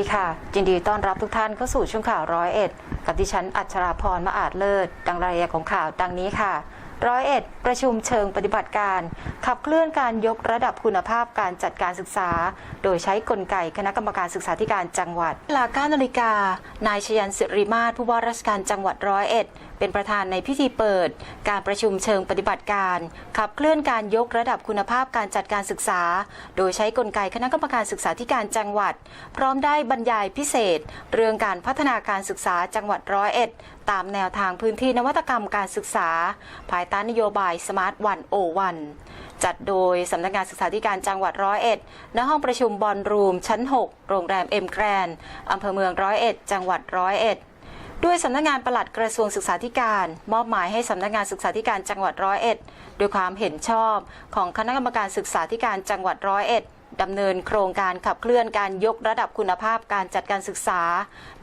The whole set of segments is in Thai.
ดีค่ะ ยินดีต้อนรับทุกท่านเข้าสู่ช่วงข่าวร้อยเอ็ดกับดิฉันอัชราพรมาอาจเลิศดังรายละเอียดของข่าวดังนี้ค่ะ ร้อยเอ็ดประชุมเชิงปฏิบัติการ ขับเคลื่อนการยกระดับคุณภาพการจัดการศึกษา โดยใช้กลไกคณะกรรมการศึกษาธิการจังหวัดเวลา9นาฬิกา นายชยันสิริมาศผู้ว่าราชการจังหวัดร้อยเอ็ดเป็นประธานในพิธีเปิด การประชุมเชิงปฏิบัติการ ขับเคลื่อนการยกระดับคุณภาพการจัดการศึกษา โดยใช้กลไกคณะกรรมการศึกษาธิการจังหวัด พร้อมได้บรรยายพิเศษ เรื่องการพัฒนาการศึกษาจังหวัดร้อยเอ็ดตามแนวทางพื้นที่นวัตกรรมการศึกษา ภายใต้นโยบายสมาร์ทวันโอวันจัดโดยสำนักงานศึกษาธิการจังหวัดร้อยเอ็ดณห้องประชุมบอลรูม ชั้น 6 โรงแรมเอ็มแกรนด์อำเภอเมืองร้อยเอ็ดจังหวัดร้อยเอ็ดด้วยสำนักงานปลัดกระทรวงศึกษาธิการ มอบหมายให้สำนักงานศึกษาธิการจังหวัดร้อยเอ็ดด้วยความเห็นชอบของคณะกรรมการศึกษาธิการจังหวัดร้อยเอ็ด ดำเนินโครงการขับเคลื่อนการยกระดับคุณภาพการจัดการศึกษา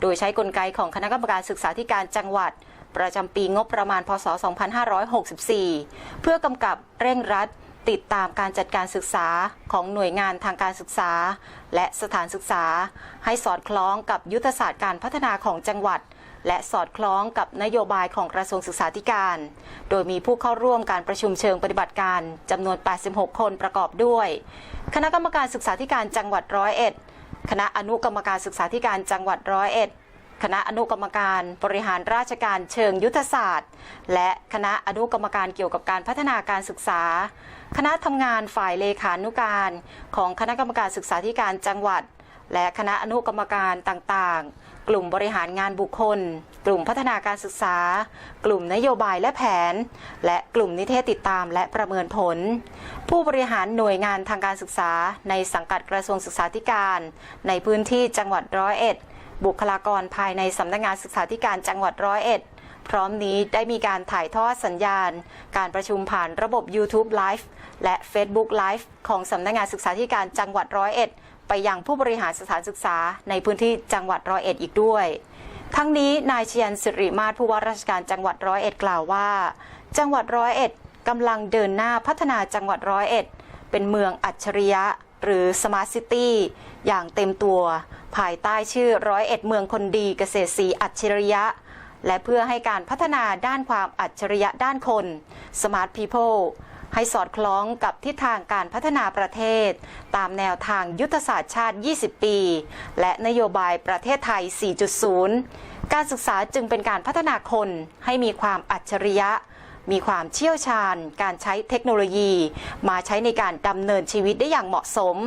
โดยใช้กลไกของคณะกรรมการศึกษาธิการจังหวัด ประจำปีงบประมาณ พศ 2564 เพื่อกำกับเร่งรัดติดตามการจัดการศึกษาของหน่วยงานทางการศึกษา และสถานศึกษา ให้สอดคล้องกับยุทธศาสตร์การพัฒนาของจังหวัด และสอดคล้องกับนโยบายของกระทรวงศึกษาธิการ โดยมีผู้เข้าร่วมการประชุมเชิงปฏิบัติการจำนวน 86 คนประกอบด้วย คณะกรรมการศึกษาธิการจังหวัดร้อยเอ็ดคณะอนุกรรมการศึกษาธิการจังหวัดร้อยเอ็ดคณะอนุกรรมการบริหารราชการเชิงยุทธศาสตร์ และคณะอนุกรรมการเกี่ยวกับการพัฒนาการศึกษา คณะทำงานฝ่ายเลขานุการ ของคณะกรรมการศึกษาธิการจังหวัด และคณะอนุกรรมการต่างๆ กลุ่มบริหารงานบุคคล กลุ่มพัฒนาการศึกษา กลุ่มนโยบายและแผน และกลุ่มนิเทศติดตามและประเมินผล ผู้บริหารหน่วยงานทางการศึกษา ในสังกัดกระทรวงศึกษาธิการ ในพื้นที่จังหวัดร้อยเอ็ด บุคลากรภายในสำนักงานศึกษาธิการจังหวัดร้อยเอ็ดพร้อมนี้ได้มีการถ่ายทอดสัญญาณ การประชุมผ่านระบบ YouTube Live และ Facebook Live ของสำนักงานศึกษาธิการจังหวัดร้อยเอ็ด ไปยังผู้บริหารสถานศึกษาในพื้นที่จังหวัดร้อยเอ็ดอีกด้วย ทั้งนี้นายเชียนสิริมาศผู้ว่าราชการจังหวัดร้อยเอ็ดกล่าวว่า จังหวัดร้อยเอ็ดกำลังเดินหน้าพัฒนาจังหวัดร้อยเอ็ด เป็นเมืองอัจฉริยะหรือ Smart City อย่างเต็มตัว ภายใต้ชื่อร้อยเอ็ดเมืองคนดีเกษตรศรีอัจฉริยะ และเพื่อให้การพัฒนาด้านความอัจฉริยะด้านคน Smart People ให้สอดคล้องกับทิศทางการพัฒนาประเทศ ตามแนวทางยุทธศาสตร์ชาติ 20 ปี และนโยบายประเทศไทย 4.0 การศึกษาจึงเป็นการพัฒนาคนให้มีความอัจฉริยะ มีความเชี่ยวชาญ การใช้เทคโนโลยี มาใช้ในการดำเนินชีวิตได้อย่างเหมาะสม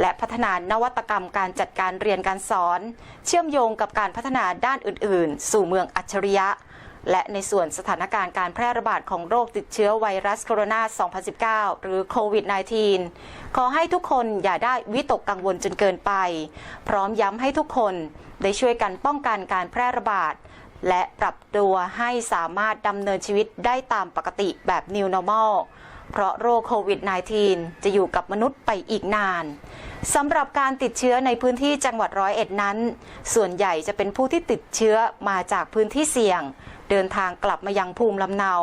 และพัฒนานวัตกรรมการจัดการเรียนการสอน เชื่อมโยงกับการพัฒนาด้านอื่น ๆ สู่เมืองอัจฉริยะ และในส่วนสถานการณ์การแพร่ระบาดของโรคติดเชื้อไวรัสโคโรนา 2019 หรือโควิด -19 ขอให้ทุกคนอย่าได้วิตกกังวลจนเกินไป พร้อมย้ำให้ทุกคนได้ช่วยกันป้องกันการแพร่ระบาด และปรับตัวให้สามารถดำเนินชีวิตได้ตามปกติแบบ New Normal เพราะโรคโควิด -19 จะอยู่กับมนุษย์ไปอีกนานสำหรับการติดเชื้อในพื้นที่จังหวัดร้อยเอ็ดนั้น ส่วนใหญ่จะเป็นผู้ที่ติดเชื้อมาจากพื้นที่เสี่ยง เดินทางกลับมายังภูมิลำเนา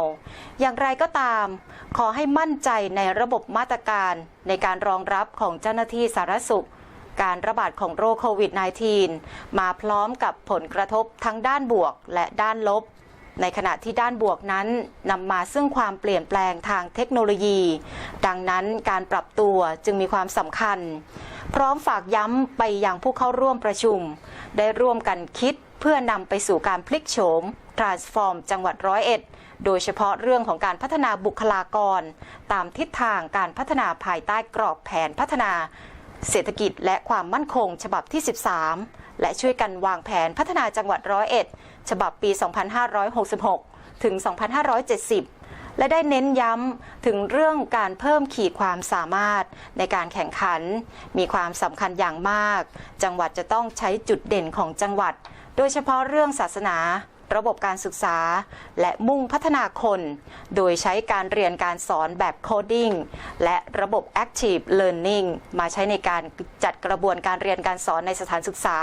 อย่างไรก็ตาม ขอให้มั่นใจในระบบมาตรการในการรองรับของเจ้าหน้าที่สาธารณสุข การระบาดของโรคโควิด -19 มาพร้อมกับผลกระทบทั้งด้านบวกและด้านลบในขณะที่ด้านบวกนั้นนำมาซึ่งความเปลี่ยนแปลงทางเทคโนโลยี ดังนั้นการปรับตัวจึงมีความสำคัญ พร้อมฝากย้ำไปยังผู้เข้าร่วมประชุม ได้ร่วมกันคิดเพื่อนำไปสู่การพลิกโฉม transform จังหวัดร้อยเอ็ด โดยเฉพาะเรื่องของการพัฒนาบุคลากร ตามทิศทางการพัฒนาภายใต้กรอบแผนพัฒนา เศรษฐกิจและความมั่นคง ฉบับที่ 13 และช่วยกันวางแผนพัฒนาจังหวัดร้อยเอ็ดฉบับปี 2566 ถึง 2570และได้เน้นย้ำถึงเรื่องการเพิ่มขีดความสามารถในการแข่งขัน มีความสำคัญอย่างมาก จังหวัดจะต้องใช้จุดเด่นของจังหวัด โดยเฉพาะเรื่องศาสนา ระบบการศึกษา และมุ่งพัฒนาคน โดยใช้การเรียนการสอนแบบโคดิ้งและระบบ Active Learning มาใช้ในการจัดกระบวนการเรียนการสอนในสถานศึกษา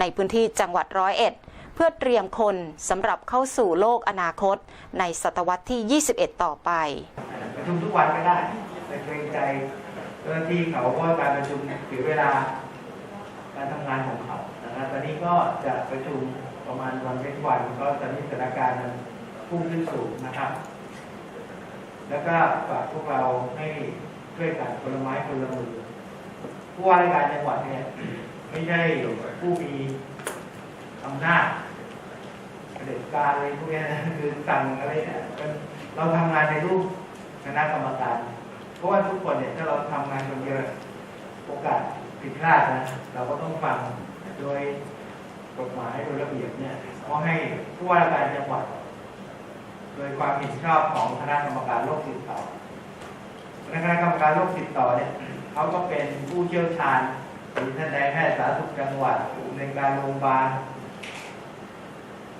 ในพื้นที่จังหวัดร้อยเอ็ดเพื่อเตรียมคนสำหรับเข้าสู่โลกอนาคต ในศตวรรษที่ 21 ต่อไปประชุมทุกวันก็ได้แต่เกรงใจเจ้าหน้าที่เขาเพราะว่าการประชุมถือเวลาการทำงานของเขานะตอนนี้ก็จะประชุม ประมาณวันเป็นวันก็ตอนนี้สถานการณ์มันพุ่งขึ้นสูงนะครับ แล้วก็ฝากพวกเราให้ช่วยกันคนละไม้คนละมือผู้ว่าราชการจังหวัดเนี่ยไม่ใช่ผู้มีอำนาจเผด็จการอะไรพวกนี้นะคือสั่งอะไรเนี่ยเราทำงานในรูปคณะกรรมการ เพราะว่าทุกคนเนี่ยถ้าเราทำงานคนเดียวโอกาสผิดพลาดนะเราก็ต้องฟังโดย กฎหมายโดยระเบียบเนี่ยก็ให้ผู้ว่าราชการจังหวัด โดยความเห็นชอบของคณะกรรมการโรคติดต่อคณะกรรมการโรคติดต่อเนี่ยเขาก็เป็นผู้เชี่ยวชาญมีท่านนายแพทย์สาธารณสุขจังหวัดในการโรงพยาบาล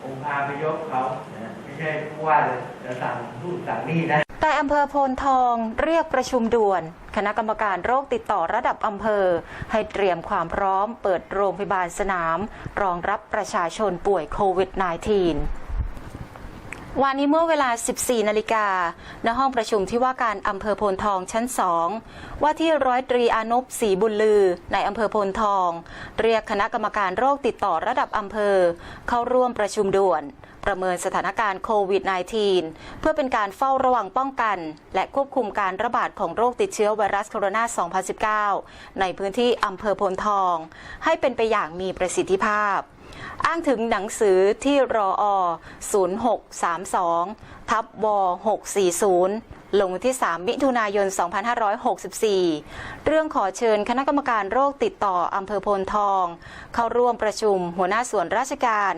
องค์การพยพเขาไม่ใช่ผู้ว่าเลยจะสั่งนู่นสั่งนี่นะ นายอำเภอโพนทองเรียกประชุมด่วน คณะกรรมการโรคติดต่อระดับอำเภอ ให้เตรียมความพร้อมเปิดโรงพยาบาลสนาม รองรับประชาชนป่วยโควิด -19 วันนี้เมื่อเวลา 14 นาฬิกา ณ ห้องประชุมที่ว่าการอำเภอโพนทองชั้น 2 ว่าที่ร้อยตรีอานพศรีบุญลือ ในอำเภอโพนทอง เรียกคณะกรรมการโรคติดต่อระดับอำเภอ เข้าร่วมประชุมด่วน ประเมินสถานการณ์โควิด -19 เพื่อเป็นการเฝ้าระวังป้องกัน และควบคุมการระบาดของโรคติดเชื้อไวรัสโคโรนา 2019 ในพื้นที่อำเภอโพนทอง ให้เป็นไปอย่างมีประสิทธิภาพ อ้างถึงหนังสือที่รออ0632 ทับว640 ลงวันที่ 3 มิถุนายน 2564 เรื่องขอเชิญคณะกรรมการโรคติดต่ออำเภอโพนทอง เข้าร่วมประชุม หัวหน้าส่วนราชการ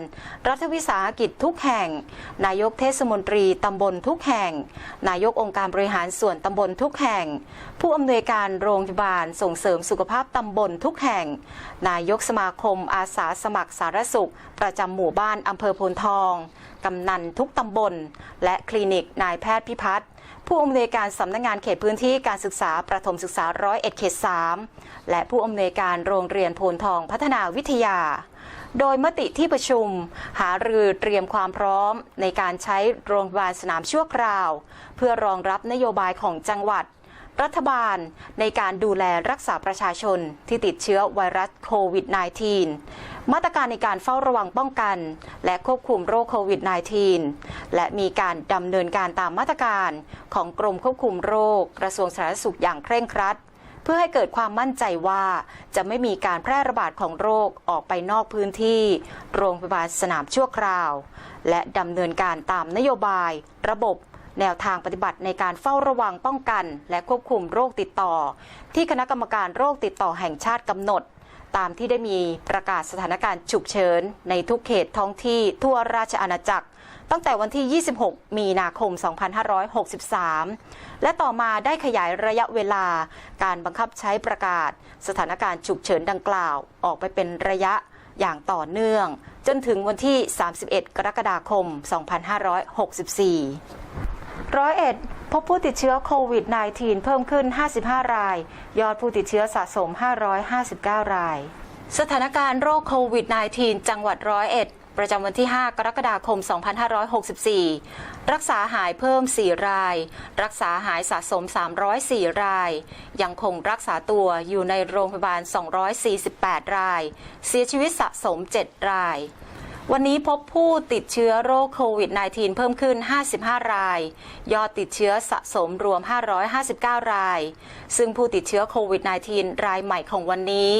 รัฐวิสาหกิจทุกแห่ง นายกเทศมนตรีตำบลทุกแห่ง นายกองค์การบริหารส่วนตำบลทุกแห่ง ผู้อำนวยการโรงพยาบาลส่งเสริมสุขภาพตำบลทุกแห่ง นายกสมาคมอาสาสมัครสารสุข ประจำหมู่บ้านอำเภอโพนทอง กำนันทุกตำบล และคลินิกนายแพทย์พิพัฒน์ ผู้อำนวยการสำนักงานเขตพื้นที่การศึกษาประถมศึกษาร้อยเอ็ดเขต3และผู้อำนวยการโรงเรียนโพนทองพัฒนาวิทยา โดยมติที่ประชุม หารือเตรียมความพร้อมในการใช้โรงพยาบาลสนามชั่วคราว เพื่อรองรับนโยบายของจังหวัด รัฐบาลในการดูแลรักษาประชาชนที่ติดเชื้อไวรัสโควิด -19 มาตรการในการเฝ้าระวังป้องกัน และควบคุมโรคโควิด -19 และมีการดำเนินการตามมาตรการของกรมควบคุมโรคกระทรวงสาธารณสุขอย่างเคร่งครัดเพื่อให้เกิดความมั่นใจว่าจะไม่มีการแพร่ระบาดของโรคออกไปนอกพื้นที่ โรงพยาบาลสนามชั่วคราว และดำเนินการตามนโยบาย ระบบ แนวทางปฏิบัติในการเฝ้าระวังป้องกัน และควบคุมโรคติดต่อ ที่คณะกรรมการโรคติดต่อแห่งชาติกำหนด ตามที่ได้มีประกาศสถานการณ์ฉุกเฉินในทุกเขตท้องที่ทั่วราชอาณาจักร ตั้งแต่วันที่ 26 มีนาคม 2563 และต่อมาได้ขยายระยะเวลาการบังคับใช้ประกาศ สถานการณ์ฉุกเฉินดังกล่าว ออกไปเป็นระยะอย่างต่อเนื่อง จนถึงวันที่ 31 กรกฎาคม 2564 ร้อยเอ็ดพบผู้ติดเชื้อโควิด -19 เพิ่มขึ้น 55 ราย ยอดผู้ติดเชื้อสะสม 559 ราย สถานการณ์โรคโควิด -19 จังหวัดร้อยเอ็ดประจำวันที่ 5 กรกฎาคม 2564 รักษาหายเพิ่ม 4 ราย รักษาหายสะสม 304 ราย ยังคงรักษาตัวอยู่ในโรงพยาบาล 248 ราย เสียชีวิตสะสม 7 ราย วันนี้พบผู้ติดเชื้อโรคโควิด -19 เพิ่มขึ้น 55 ราย ยอดติดเชื้อสะสมรวม 559 ราย ซึ่งผู้ติดเชื้อโควิด -19 รายใหม่ของวันนี้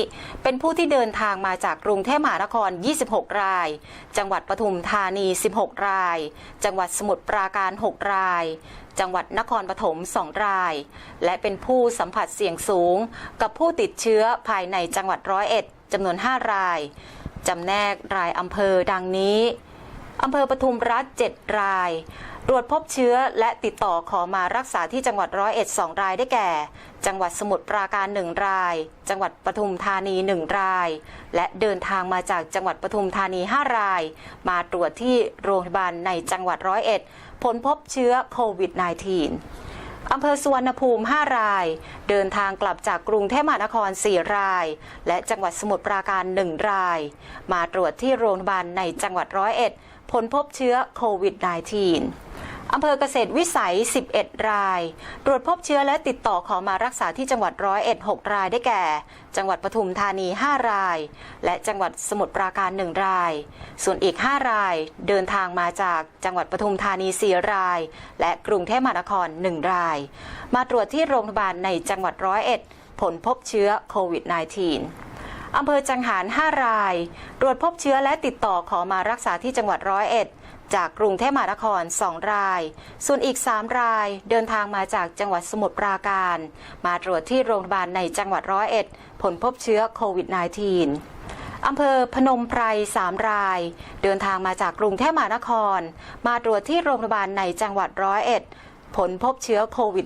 เป็นผู้ที่เดินทางมาจากกรุงเทพมหานคร 26 ราย จังหวัดปทุมธานี 16 ราย จังหวัดสมุทรปราการ 6 ราย จังหวัดนครปฐม 2 ราย และเป็นผู้สัมผัสเสี่ยงสูง กับผู้ติดเชื้อภายในจังหวัดร้อยเอ็ดจำนวน 5 ราย จำแนกรายอำเภอดังนี้อำเภอปทุมรัฐ 7 ราย ตรวจพบเชื้อและติดต่อขอมารักษาที่จังหวัดร้อยเอ็ดสองรายได้แก่ จังหวัดสมุทรปราการ1ราย จังหวัดปทุมธานี1ราย และเดินทางมาจากจังหวัดปทุมธานี 5 ราย มาตรวจที่โรงพยาบาลในจังหวัดร้อยเอ็ดผลพบเชื้อโควิด -19 อำเภอสุวรรณภูมิ 5 ราย เดินทางกลับจากกรุงเทพมหานคร 4 ราย และจังหวัดสมุทรปราการ 1 ราย มาตรวจที่โรงพยาบาลในจังหวัดร้อยเอ็ดผลพบเชื้อโควิด -19 อำเภอเกษตรวิสัย 11 ราย ตรวจพบเชื้อและติดต่อขอมารักษาที่จังหวัดร้อยเอ็ด6รายได้แก่ จังหวัดปทุมธานี 5 ราย และจังหวัดสมุทรปราการ 1 ราย ส่วนอีก 5 รายเดินทางมาจากจังหวัดปทุมธานี 4 ราย และกรุงเทพมหานคร 1 ราย มาตรวจที่โรงพยาบาลในจังหวัดร้อยเอ็ดผลพบเชื้อโควิด -19 อำเภอจังหาร 5 ราย ตรวจพบเชื้อและติดต่อขอมารักษาที่จังหวัดร้อยเอ็ด จากกรุงเทพมหานคร 2 ราย ส่วนอีก 3 รายเดินทางมาจากจังหวัดสมุทรปราการ มาตรวจที่โรงพยาบาลในจังหวัดร้อยเอ็ด ผลพบเชื้อโควิด -19 อำเภอพนมไพร3ราย เดินทางมาจากกรุงเทพมหานคร มาตรวจที่โรงพยาบาลในจังหวัดร้อยเอ็ด ผลพบเชื้อโควิด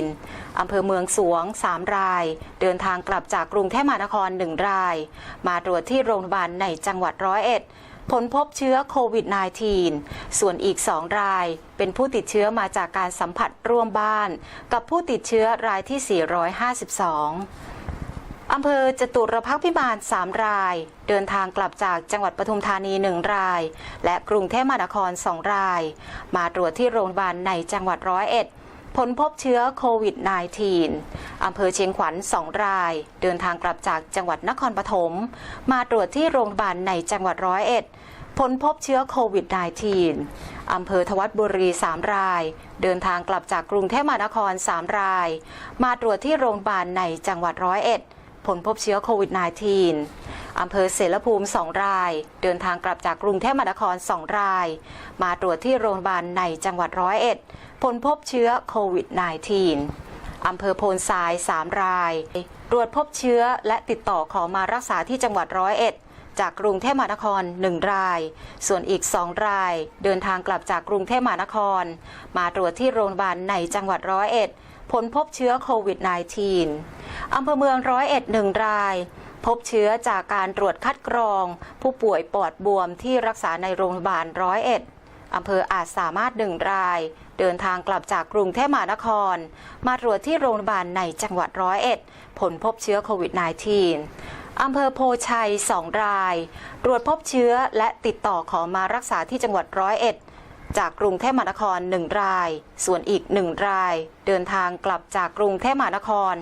-19 อำเภอเมืองสวง3ราย เดินทางกลับจากกรุงเทพมหานคร1ราย มาตรวจที่โรงพยาบาลในจังหวัดร้อยเอ็ด ผลพบเชื้อโควิด -19 ส่วนอีก 2 รายเป็นผู้ติดเชื้อมาจากการสัมผัสร่วมบ้าน กับผู้ติดเชื้อรายที่ 452อำเภอจตุรพักพิมาน3ราย เดินทางกลับจากจังหวัดปทุมธานี 1 ราย และกรุงเทพมหานคร 2 ราย มาตรวจที่โรงพยาบาลในจังหวัดร้อยเอ็ด ผลพบเชื้อโควิด -19 อำเภอเชียงขวัญ 2 ราย เดินทางกลับจากจังหวัดนครปฐมมาตรวจที่โรงพยาบาลในจังหวัดร้อยเอ็ดผลพบเชื้อโควิด -19 อำเภอทวัดบุรี 3 ราย เดินทางกลับจากกรุงเทพมหานคร 3 ราย มาตรวจที่โรงพยาบาลในจังหวัดร้อยเอ็ดผลพบเชื้อโควิด -19 อำเภอเสรภูมิ 2 ราย เดินทางกลับจากกรุงเทพมหานคร 2 ราย มาตรวจที่โรงพยาบาลในจังหวัดร้อยเอ็ด ผลพบเชื้อโควิด -19 อำเภอโพนทราย 3 ราย ตรวจพบเชื้อและติดต่อขอมารักษาที่จังหวัดร้อยเอ็ด จากกรุงเทพมหานคร 1 ราย ส่วนอีก 2 ราย เดินทางกลับจากกรุงเทพมหานคร มาตรวจที่โรงพยาบาลในจังหวัดร้อยเอ็ด ผลพบเชื้อโควิด -19 อำเภอเมืองร้อยเอ็ดหนึ่งรายพบเชื้อจากการตรวจคัดกรอง ผู้ป่วยปอดบวมที่รักษาในโรงพยาบาลร้อยเอ็ดอำเภออาจสามารถหนึ่งราย เดินทางกลับจากกรุงเทพมหานคร มาตรวจที่โรงพยาบาลในจังหวัดร้อยเอ็ด ผลพบเชื้อโควิด -19 อำเภอโพชัย 2 ราย ตรวจพบเชื้อและติดต่อขอมารักษาที่จังหวัดร้อยเอ็ดจากกรุงเทพมหานคร 1 ราย ส่วนอีก 1 ราย เดินทางกลับจากกรุงเทพมหานคร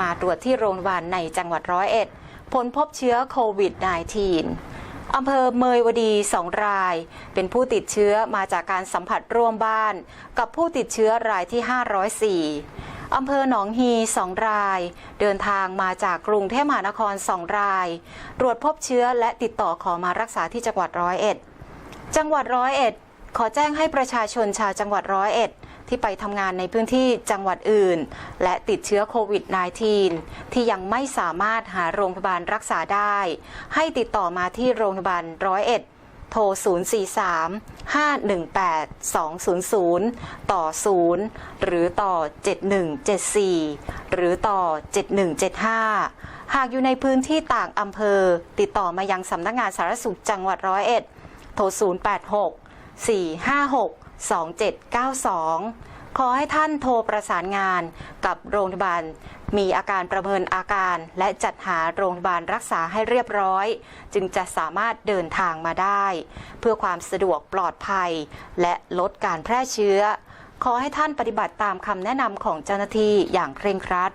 มาตรวจที่โรงพยาบาลในจังหวัดร้อยเอ็ดผลพบเชื้อโควิด -19 อำเภอเมยวดี 2 ราย เป็นผู้ติดเชื้อมาจากการสัมผัสร่วมบ้าน กับผู้ติดเชื้อรายที่ 504 อำเภอหนองฮี 2 ราย เดินทางมาจากกรุงเทพมหานคร 2 ราย ตรวจพบเชื้อและติดต่อขอมารักษาที่จังหวัดร้อยเอ็ด จังหวัดร้อยเอ็ด ขอแจ้งให้ประชาชนชาวจังหวัดร้อยเอ็ด ที่ไปทำงานในพื้นที่จังหวัดอื่น และติดเชื้อโควิด -19 ที่ยังไม่สามารถหาโรงพยาบาลรักษาได้ ให้ติดต่อมาที่โรงพยาบาลร้อยเอ็ดโทร 043 518 200 ต่อ 0 หรือต่อ 7174 หรือต่อ 7175 หากอยู่ในพื้นที่ต่างอำเภอ ติดต่อมายังสำนักงานสาธารณสุขจังหวัดร้อยเอ็ด โทร 086 456 2792 ขอให้ท่านโทรประสานงานกับโรงพยาบาล มีอาการประเมินอาการ และจัดหาโรงพยาบาลรักษาให้เรียบร้อย จึงจะสามารถเดินทางมาได้ เพื่อความสะดวกปลอดภัย และลดการแพร่เชื้อ ขอให้ท่านปฏิบัติตามคำแนะนำของเจ้าหน้าที่อย่างเคร่งครัด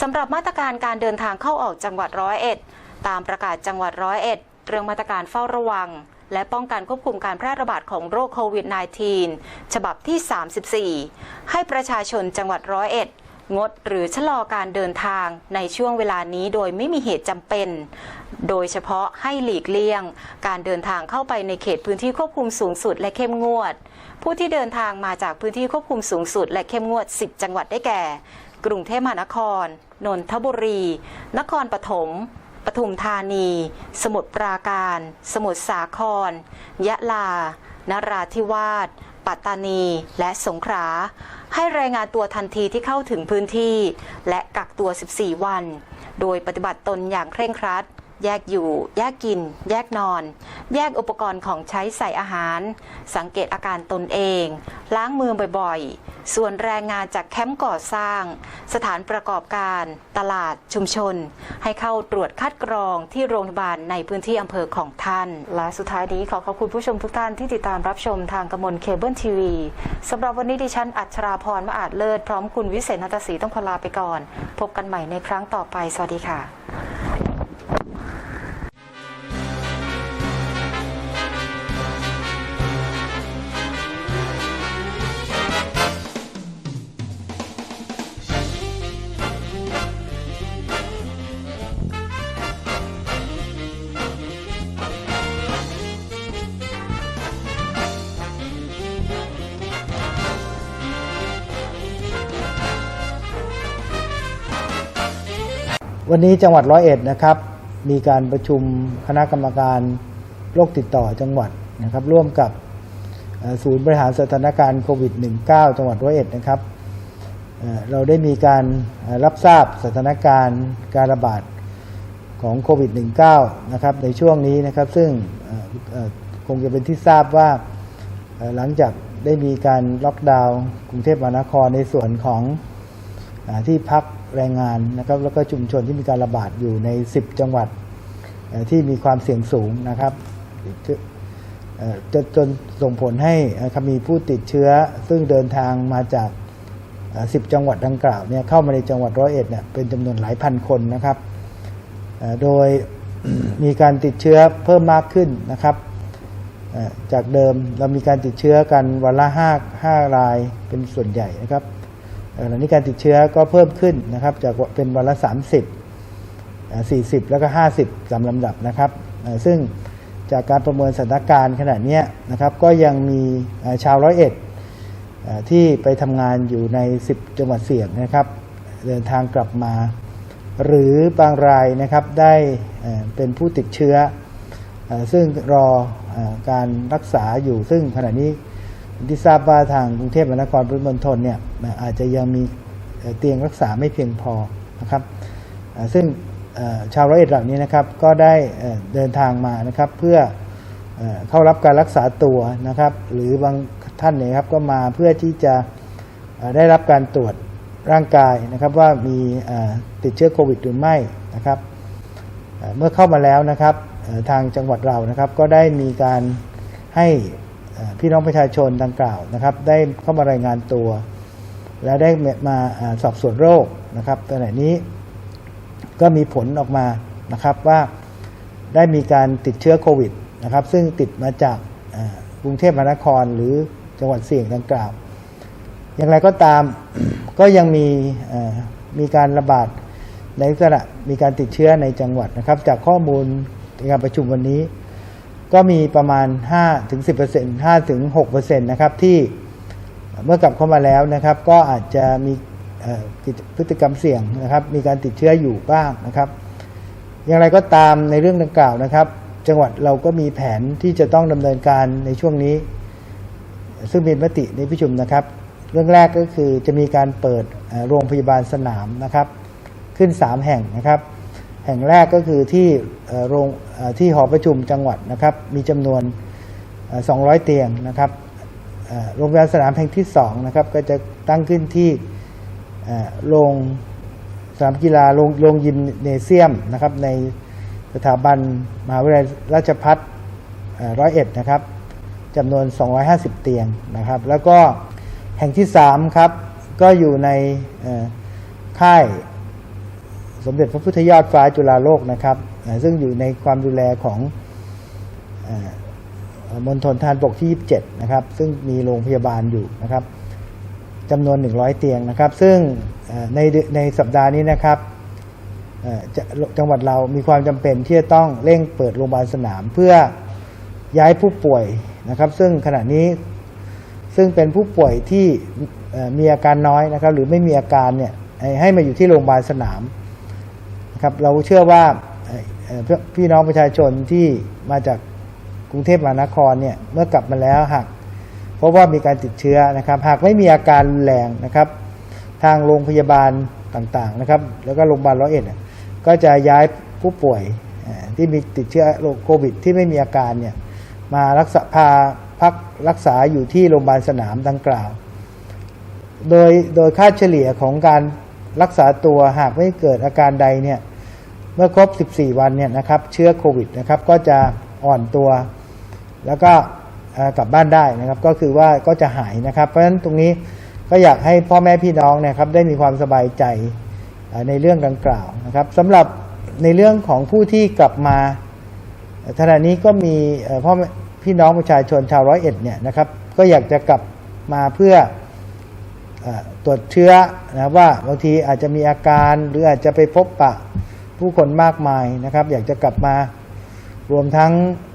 สำหรับมาตรการการเดินทางเข้าออกจังหวัดร้อยเอ็ดตามประกาศจังหวัดร้อยเอ็ดเรื่องมาตรการเฝ้าระวัง และป้องกันควบคุมการแพร่ระบาดของโรคโควิด -19 ฉบับที่ 34 ให้ประชาชนจังหวัดร้อยเอ็ดงดหรือชะลอการเดินทางในช่วงเวลานี้โดยไม่มีเหตุจำเป็น โดยเฉพาะให้หลีกเลี่ยง การเดินทางเข้าไปในเขตพื้นที่ควบคุมสูงสุดและเข้มงวด ผู้ที่เดินทางมาจากพื้นที่ควบคุมสูงสุดและเข้มงวด 10 จังหวัดได้แก่ กรุงเทพมหานคร นนทบุรี นครปฐม ปทุมธานี สมุทรปราการ สมุทรสาคร ยะลา นราธิวาส ปัตตานี และสงขลา ให้รายงานตัวทันทีที่เข้าถึงพื้นที่ และกักตัว 14 วัน โดยปฏิบัติตนอย่างเคร่งครัด แยกอยู่ แยกกิน แยกนอน แยกอุปกรณ์ของใช้ใส่อาหาร สังเกตอาการตนเอง ล้างมือบ่อยๆ ส่วนแรงงานจากแคมป์ก่อสร้าง สถานประกอบการ ตลาดชุมชน ให้เข้าตรวจคัดกรองที่โรงพยาบาลในพื้นที่อำเภอของท่าน และสุดท้ายนี้ขอขอบคุณผู้ชมทุกท่านที่ติดตามรับชมทางกระมวลเคเบิลทีวีสำหรับวันนี้ดิฉันอัชราพรมาอาจเลิศพร้อมคุณวิเศษนัตศรีต้องขอลาไปก่อน พบกันใหม่ในครั้งต่อไปสวัสดีค่ะ วันนี้จังหวัดร้อยเอ็ดนะครับ มีการประชุมคณะกรรมการโรคติดต่อจังหวัดนะครับ ร่วมกับศูนย์บริหารสถานการณ์โควิด -19 จังหวัดร้อยเอ็ดนะครับเราได้มีการรับทราบสถานการณ์การระบาดของโควิด -19 นะครับในช่วงนี้นะครับ ซึ่งคงจะเป็นที่ทราบว่าหลังจากได้มีการล็อกดาวน์กรุงเทพมหานครในส่วนของอที่พัก แรงงานนะครับแล้วก็ชุมชนที่มีการระบาดอยู่ใน 10 จังหวัดที่มีความเสี่ยงสูงนะครับจนจนส่งผลให้เอ่อมีผู้ติดเชื้อ ซึ่งเดินทางมาจาก 10 จังหวัดดังกล่าวเนี่ยเข้ามาในจังหวัดร้อยเอ็ดเนี่ยเป็นจำนวนหลายพันคนนะครับโดยมีการติดเชื้อเพิ่มมากขึ้นนะครับจากเดิมเรามีการติดเชื้อกันวันละ5 5รายเป็นส่วนใหญ่นะครับ เหลังนี้การติดเชื้อก็เพิ่มขึ้นนะครับ จากเป็นวันละ 30เอ่อ40 แล้วก็ 50ตามลำดับนะครับซึ่งจากการประเมินสถานการณ์ขณะนี้นะครับก็ยังมีชาวร้อยเอ็ดที่ไปทำงานอยู่ใน 10 จังหวัดเสี่ยงนะครับ เดินทางกลับมา หรือบางรายนะครับได้เป็นผู้ติดเชื้อ ซึ่งรอการรักษาอยู่ซึ่งขณะนี้ ที่ทราบว่าทางกรุงเทพมหานครปริมณฑลเนี่ยอาจจะยังมีเตียงรักษาไม่เพียงพอนะครับซึ่งชาวร้อยเอ็ดเหล่านี้นะครับก็ได้เดินทางมานะครับเพื่อเข้ารับการรักษาตัวนะครับหรือบางท่านเนี่ยครับก็มาเพื่อที่จะได้รับการตรวจร่างกายนะครับว่ามีติดเชื้อโควิดหรือไม่นะครับเมื่อเข้ามาแล้วนะครับทางจังหวัดเรานะครับก็ได้มีการให้ พี่น้องประชาชนดังกล่าวนะครับ ได้เข้ามารายงานตัว และได้มาสอบสวนโรคนะครับขณะนี้ก็มีผลออกมานะครับว่าได้มีการติดเชื้อโควิดนะครับ ซึ่งติดมาจากกรุงเทพมหานครหรือจังหวัดเสี่ยงดังกล่าว อย่างไรก็ตามก็ยังมีมีการระบาดในลักษณะมีการติดเชื้อในจังหวัดนะครับ จากข้อมูลในการประชุมวันนี้ ก็มีประมาณ 5-10% 5-6%นะครับที่เมื่อกลับเข้ามาแล้วนะครับ ก็อาจจะมีพฤติกรรมเสี่ยงนะครับ มีการติดเชื้ออยู่บ้างนะครับ อย่างไรก็ตามในเรื่องดังกล่าวนะครับ จังหวัดเราก็มีแผนที่จะต้องดำเนินการในช่วงนี้ ซึ่งเป็นมติในที่ประชุมนะครับ เรื่องแรกก็คือจะมีการเปิดโรงพยาบาลสนามนะครับ ขึ้น 3 แห่งนะครับ แห่งแรกก็คือที่โรงที่หอประชุมจังหวัดนะครับ มีจำนวน 200 เตียงนะครับโรงพยาบาลสนามแห่งที่2นะครับก็จะตั้งขึ้นที่โรงสนามกีฬาโรงโรงยิมเนเซียมนะครับในสถาบันมหาวิทยาลัยราชภัฏร้อยเอ็ดนะครับจำนวน 250 เตียงนะครับ แล้วก็แห่งที่ 3 ครับ ก็อยู่ในค่าย สมเด็จพระพุทธยอดฟ้าจุฬาโลกนะครับ ซึ่งอยู่ในความดูแลของอมณฑลทารบกที่ 27 นะครับ ซึ่งมีโรงพยาบาลอยู่นะครับจำนวน 100 เตียงนะครับ ซึ่งในในสัปดาห์นี้นะครับจ,จังหวัดเรามีความจำเป็นที่จะต้องเร่งเปิดโรงพยาบาลสนามเพื่อย้ายผู้ป่วยนะครับ ซึ่งขณะนี้ซึ่งเป็นผู้ป่วยที่มีอาการน้อยนะครับ หรือไม่มีอาการเนี่ยให้มาอยู่ที่โรงพยาบาลสนาม ครับเราเชื่อว่าพี่น้องประชาชนที่มาจากกรุงเทพมหานครเนี่ยเมื่อกลับมาแล้วหากเพราะว่ามีการติดเชื้อนะครับ หากไม่มีอาการรุนแรงนะครับ ทางโรงพยาบาลต่างๆนะครับ แล้วก็โรงพยาบาลร้อยเอ็ดก็จะย้ายผู้ป่วยที่มีติดเชื้อโคโควิด ที่ไม่มีอาการเนี่ยมารักษาพาพักรักษาอยู่ที่โรงพยาบาลสนามดังกล่าว โดยโดยค่าเฉลี่ยของการรักษาตัวหากไม่เกิดอาการใดเนี่ย เมื่อครบ 14 วันเนี่ยนะครับเชื้อโควิดนะครับก็จะอ่อนตัว แล้วก็กลับบ้านได้นะครับ ก็คือว่าก็จะหายนะครับ เพราะฉะนั้นตรงนี้ก็อยากให้พ่อแม่พี่น้องนะครับได้มีความสบายใจในเรื่องดังกล่าวนะครับสำหรับในเรื่องของผู้ที่กลับมาขณะนี้ก็มีพ่อแม่พี่น้องประชาชนชาวร้อยเอ็ดเนี่ยนะครับ ก็อยากจะกลับมาเพื่อเอ่อตรวจเชื้อนะว่าบางทีอาจจะมีอาการหรืออาจจะไปพบปะ ผู้คนมากมายนะครับ อยากจะกลับมา รวมทั้ง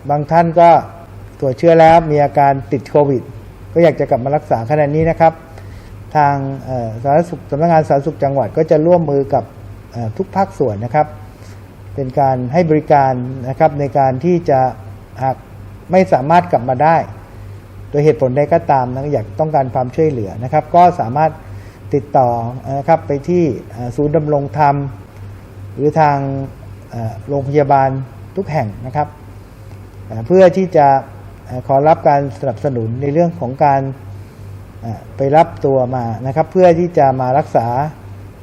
บางท่านก็ตรวจเชื้อแล้วมีอาการติดโควิด ก็อยากจะกลับมารักษาขณะนี้นะครับ ทางสาธารณสุขสำนักงานสาธารณสุขจังหวัดก็จะร่วมมือกับทุกภาคส่วนนะครับ เป็นการให้บริการนะครับในการที่จะหากไม่สามารถกลับมาได้ โดยเหตุผลใดก็ตามนะอยากต้องการความช่วยเหลือนะครับ ก็สามารถติดต่อนะครับไปที่ศูนย์ดำรงธรรม หรือทางโรงพยาบาลทุกแห่งนะครับ เพื่อที่จะขอรับการสนับสนุนในเรื่องของการไปรับตัวมานะครับ เพื่อที่จะมารักษา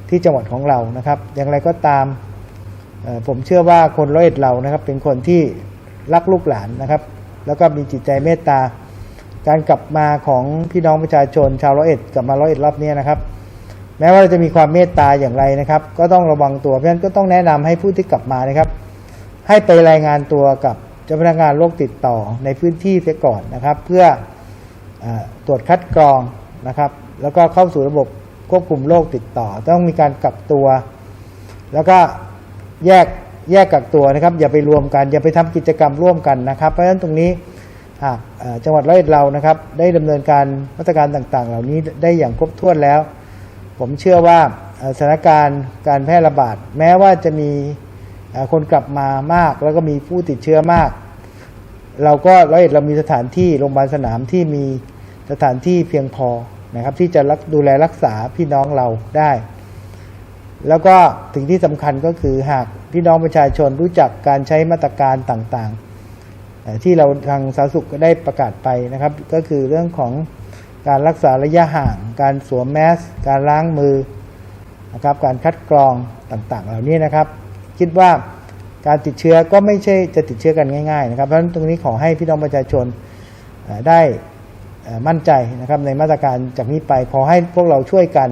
ที่จังหวัดของเรานะครับ อย่างไรก็ตามผมเชื่อว่าคนร้อยเอ็ดเรานะครับ เป็นคนที่รักลูกหลานนะครับ แล้วก็มีจิตใจเมตตา การกลับมาของพี่น้องประชาชนชาวร้อยเอ็ดกลับมาร้อยเอ็ดรอบนี้นะครับ แม้ว่าเราจะมีความเมตตาอย่างไรนะครับ ก็ต้องระวังตัวเพราะฉะนั้นก็ต้องแนะนำให้ผู้ที่กลับมานะครับ ให้ไปรายงานตัวกับเจ้าพนักงานโรคติดต่อในพื้นที่เสียก่อนนะครับ เพื่ออตรวจคัดกรองนะครับ แล้วก็เข้าสู่ระบบควบคุมโรคติดต่อ ต้องมีการกักตัว แล้วก็แยกแยกกักตัวนะครับ อย่าไปรวมกันอย่าไปทำกิจกรรมร่วมกันนะครับ เพราะฉะนั้นตรงนี้หากจังหวัดร้อยเอ็ดเรานะครับ ได้ดำเนินการมาตรการต่างๆ เหล่านี้ได้อย่างครบถ้วนแล้ว ผมเชื่อว่าสถานการณ์การแพร่ระบาด แม้ว่าจะมีคนกลับมามาก แล้วก็มีผู้ติดเชื้อมาก เราก็ร้อยเอ็ดเรามีสถานที่โรงพยาบาลสนามที่มีสถานที่เพียงพอนะครับ ที่จะรักดูแลรักษาพี่น้องเราได้ แล้วก็ถึงที่สำคัญก็คือหากพี่น้องประชาชนรู้จักการใช้มาตรการต่างๆ ที่เราทางสาธารณสุขก็ได้ประกาศไปนะครับ ก็คือเรื่องของ การรักษาระยะห่าง การสวมแมส การล้างมือนะครับการคัดกรองต่างๆ เหล่านี้นะครับ คิดว่าการติดเชื้อก็ไม่ใช่จะติดเชื้อกันง่ายๆนะครับเพราะฉะนั้นตรงนี้ขอให้พี่น้องประชาชนได้มั่นใจนะครับในมาตรการจากนี้ไปขอให้พวกเราช่วยกัน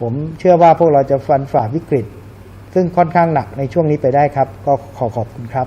ผมเชื่อว่าพวกเราจะฟันฝ่าวิกฤต ซึ่งค่อนข้างหนักในช่วงนี้ไปได้ครับ ก็ขอขอบคุณครับ